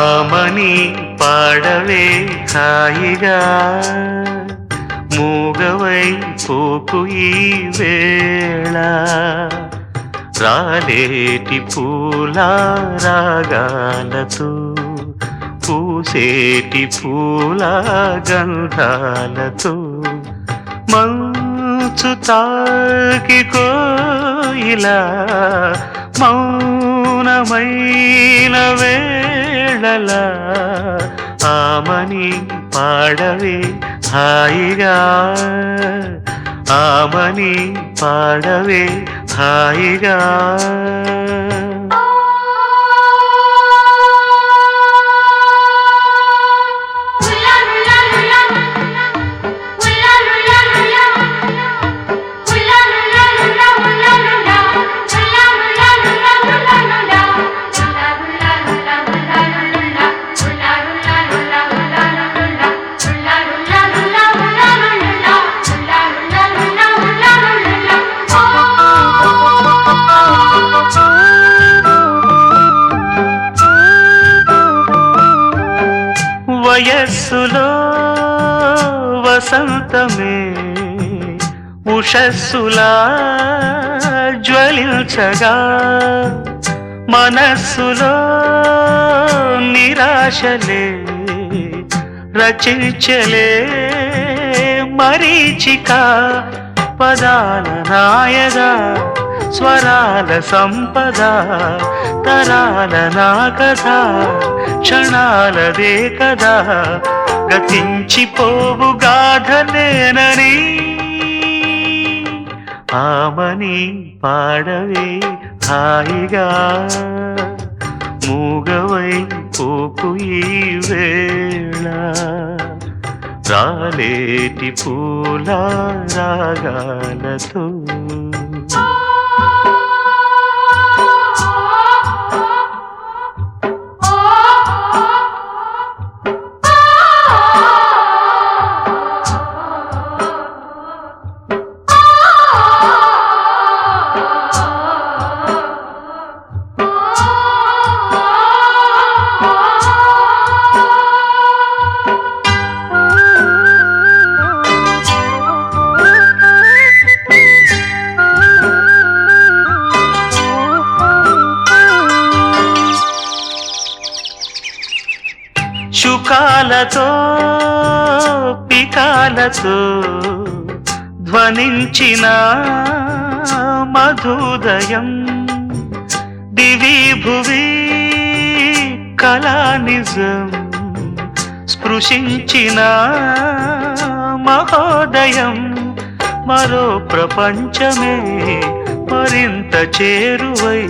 ఆమని పాడవే హాయిగా. మూగవై పోకు ఈ వేళ. రాలేటి పూల రాగాలతో పూసేటి పూల గంధాలతో మంచు తాకి కోయిలా మౌనమైన వే వేళల ఆమని పాడవే హాయిగా ఆమని పాడవే హాయిగా వయస్సులో వసంతమే ఉషస్సులా జ్వలించగా మనస్సులో నిరాశలే రచించలే మరీచిక పదాల నాయగా స్వరాల సంపద తరాల నా కథ క్షణాలదే కదా. గతించిపోవు గాథనేనని ఆమని పాడవే హాయిగా. మూగవై పోకు ఈ వేళ. రాలేటి పూల రాగాలతో శుకాలతో పికాలతో ధ్వనించిన మధుదయం. దివి భువి కళానిజం స్పృశించిన మహోదయం. మరో ప్రపంచమే మరింత చేరువై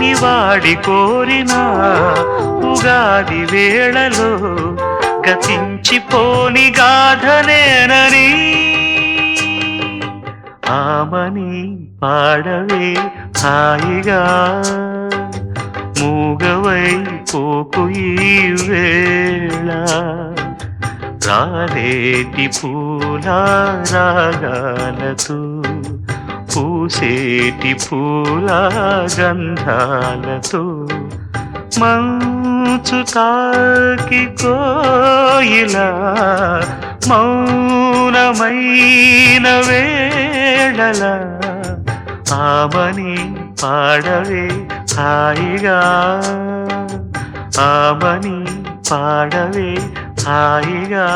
నివాడి కోరిన ఉగాది వేళలో గతించిపోని గాథనేనని ఆమని పాడవే హాయిగా. మూగవై పోకు ఈ వేళ. రాలేటి పూల రాగాలతో పూసేటి పూల గంధాలతో మంచు తాకి కోయిలా మౌనమైన వేళల ఆమని పాడవే హాయిగా. ఆమని పాడవే హాయిగా.